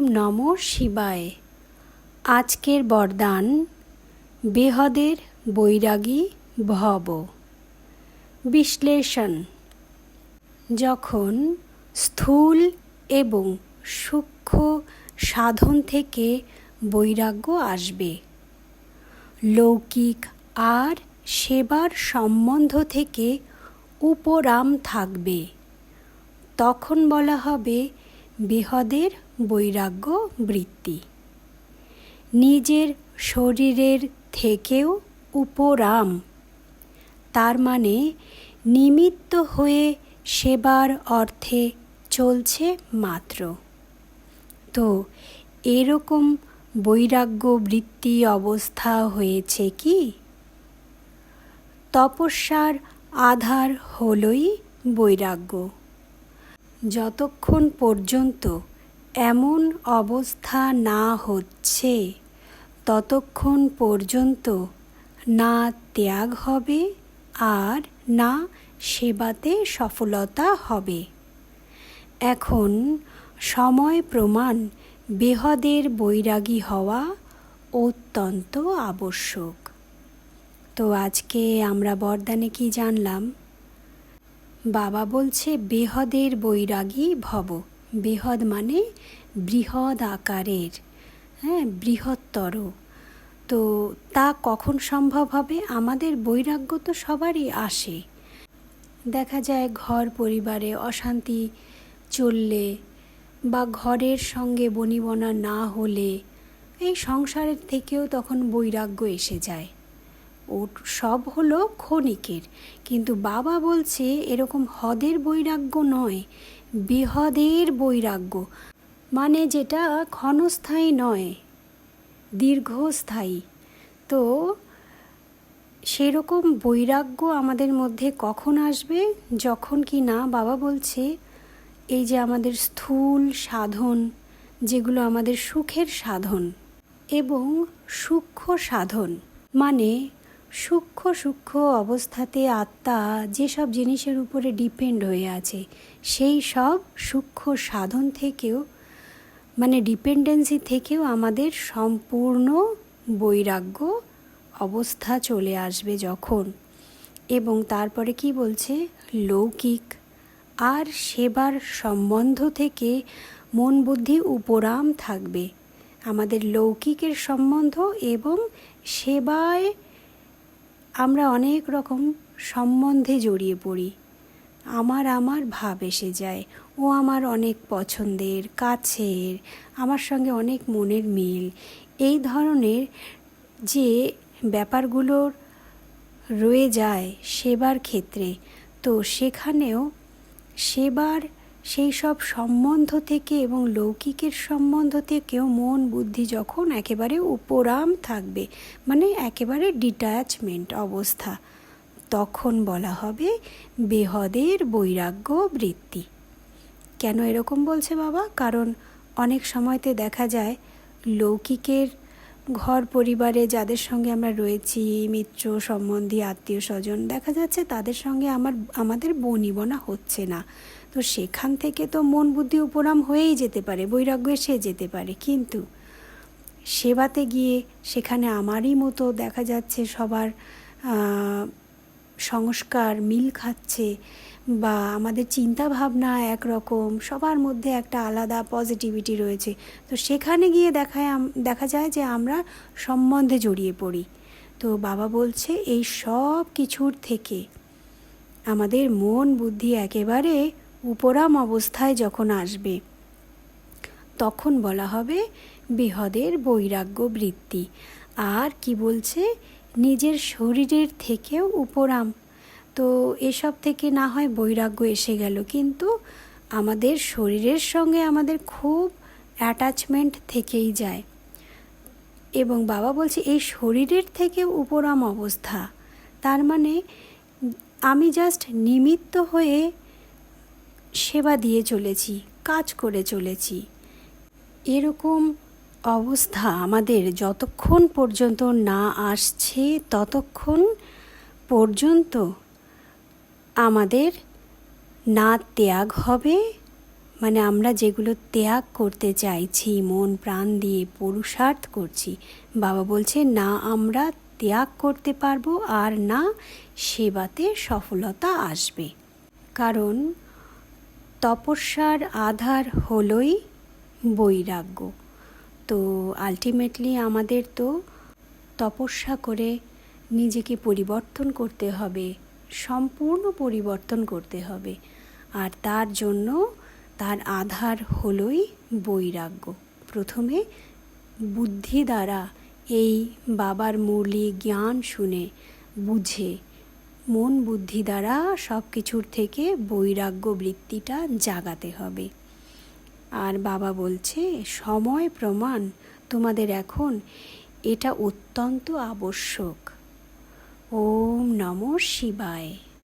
ওম নম শিবায়। আজকের বরদান, বেহদের বৈরাগী ভব। বিশ্লেষণ, যখন স্থূল এবং সূক্ষ্ম সাধন থেকে বৈরাগ্য আসবে, লৌকিক আর সেবার সম্বন্ধ থেকে উপরাম থাকবে, তখন বলা হবে বেহদের বৈরাগ্য বৃত্তি। নিজের শরীরের থেকেও উপরাম। তার মানে নিমিত্ত হয়ে সেবার অর্থে চলছে মাত্র। তো এরকম বৈরাগ্য বৃত্তি অবস্থা হয়েছে কি? তপস্যার আধার হলই বৈরাগ্য। যতক্ষণ পর্যন্ত এমন অবস্থা না হচ্ছে, ততক্ষণ পর্যন্ত না ত্যাগ হবে আর না সেবাতে সফলতা হবে। এখন সময় প্রমাণ বেহদের বৈরাগী হওয়া অত্যন্ত আবশ্যক। তো আজকে আমরা বরদানে কি জানলাম? বাবা বলছে, বেহদের বৈরাগী ভব। বেহদ মানে বৃহৎ আকারের হ্যাঁ বৃহত্তর। তো তা কখন সম্ভব হবে? আমাদের বৈরাগ্য তো সবারই আসে। দেখা যায় ঘর, পরিবারে অশান্তি চললে বা ঘরের সঙ্গে বনিবনা না হলে এই সংসারের থেকেও তখন বৈরাগ্য এসে যায়। সব হলো ক্ষণিকের। কিন্তু বাবা বলছে এরকম হদের বৈরাগ্য নয়, বেহদের বৈরাগ্য। মানে যেটা ক্ষণস্থায়ী নয়, দীর্ঘস্থায়ী। তো সেরকম বৈরাগ্য আমাদের মধ্যে কখন আসবে? যখন কি না? বাবা বলছে, এই যে আমাদের স্থূল সাধন, যেগুলো আমাদের সুখের সাধন এবং সূক্ষ্ম সাধন। মানে সূক্ষ্ম সূক্ষ্ম অবস্থাতে আত্মা যেসব জিনিসের উপরে ডিপেন্ড হয়ে আছে, সেই সব সূক্ষ্ম সাধন থেকেও মানে ডিপেন্ডেন্সি থেকেও আমাদের সম্পূর্ণ বৈরাগ্য অবস্থা চলে আসবে যখন। এবং তারপরে কি বলছে? লৌকিক। আর সেবার সম্বন্ধ থেকে মন বুদ্ধি উপরাম থাকবে। আমাদের লৌকিকের সম্বন্ধ এবং সেবায় আমরা অনেক রকম সম্বন্ধে জড়িয়ে পড়ি। আমার আমার ভাব এসে যায়। ও আমার অনেক পছন্দের, কাছের, আমার সঙ্গে অনেক মনের মিল। এই ধরনের যে ব্যাপারগুলোর রয়ে যায় সেবার ক্ষেত্রে, তো সেখানেও সেবার সেই সব সম্বন্ধ থেকে এবং লৌকিকের সম্বন্ধ থেকেও মন, বুদ্ধি যখন একেবারে উপরাম থাকবে মানে একেবারে ডিট্যাচমেন্ট অবস্থা, তখন বলা হবে বেহদের বৈরাগ্য বৃত্তি। কেন এরকম বলছে বাবা? কারণ অনেক সময়তে দেখা যায়, লৌকিকের ঘর পরিবারে যাদের সঙ্গে আমরা রয়েছি, মিত্র সম্বন্ধী, আত্মীয় স্বজন, দেখা যাচ্ছে তাদের সঙ্গে আমার, আমাদের বনিবনা হচ্ছে না। তো সেখান থেকে তো মন বুদ্ধি উপরাম হয়েই যেতে পারে, বৈরাগ্য এসে যেতে পারে। কিন্তু সেবাতে গিয়ে সেখানে আমারই মতো দেখা যাচ্ছে সবার সংস্কার, মিল খাচ্ছে বা আমাদের চিন্তা ভাবনা একরকম, সবার মধ্যে একটা আলাদা পজিটিভিটি রয়েছে। তো সেখানে গিয়ে দেখায় দেখা যায় যে আমরা সম্বন্ধে জড়িয়ে পড়ি। তো বাবা বলছে, এই সব কিছুর থেকে আমাদের মন বুদ্ধি একেবারে উপরাম অবস্থায় যখন আসবে, তখন বলা হবে বৃহদের বৈরাগ্য বৃত্তি। আর কি বলছে? নিজের শরীরের থেকেও উপরাম তো এসব থেকে না হয় বৈরাগ্য এসে গেল। কিন্তু আমাদের শরীরের সঙ্গে আমাদের খুব অ্যাটাচমেন্ট থেকেই যায়। এবং বাবা বলছে, এই শরীরের থেকে উপরাম অবস্থা। তার মানে আমি জাস্ট নিমিত্ত হয়ে সেবা দিয়ে চলেছি, কাজ করে চলেছি। এরকম অবস্থা আমাদের যতক্ষণ পর্যন্ত না আসছে, ততক্ষণ পর্যন্ত আমাদের না ত্যাগ হবে। মানে আমরা যেগুলো ত্যাগ করতে চাইছি, মন, প্রাণ দিয়ে পুরুষার্থ করছি, বাবা বলছে না আমরা ত্যাগ করতে পারব আর না সেবাতে সফলতা আসবে। কারণ তপস্যার আধার হলোই বৈরাগ্য। তো আলটিমেটলি আমাদের তো তপস্যা করে নিজেকে পরিবর্তন করতে হবে, সম্পূর্ণ পরিবর্তন করতে হবে। আর তার জন্য তার আধার হলোই বৈরাগ্য। প্রথমে বুদ্ধি দ্বারা এই বাবার মুরলি জ্ঞান শুনে বুঝে, মন বুদ্ধি দ্বারা সব কিছুর থেকে বৈরাগ্য বৃত্তিটা জাগাতে হবে। আর বাবা বলছে সময় প্রমাণ তোমাদের এখন এটা অত্যন্ত আবশ্যক। ওম নম শিবায়।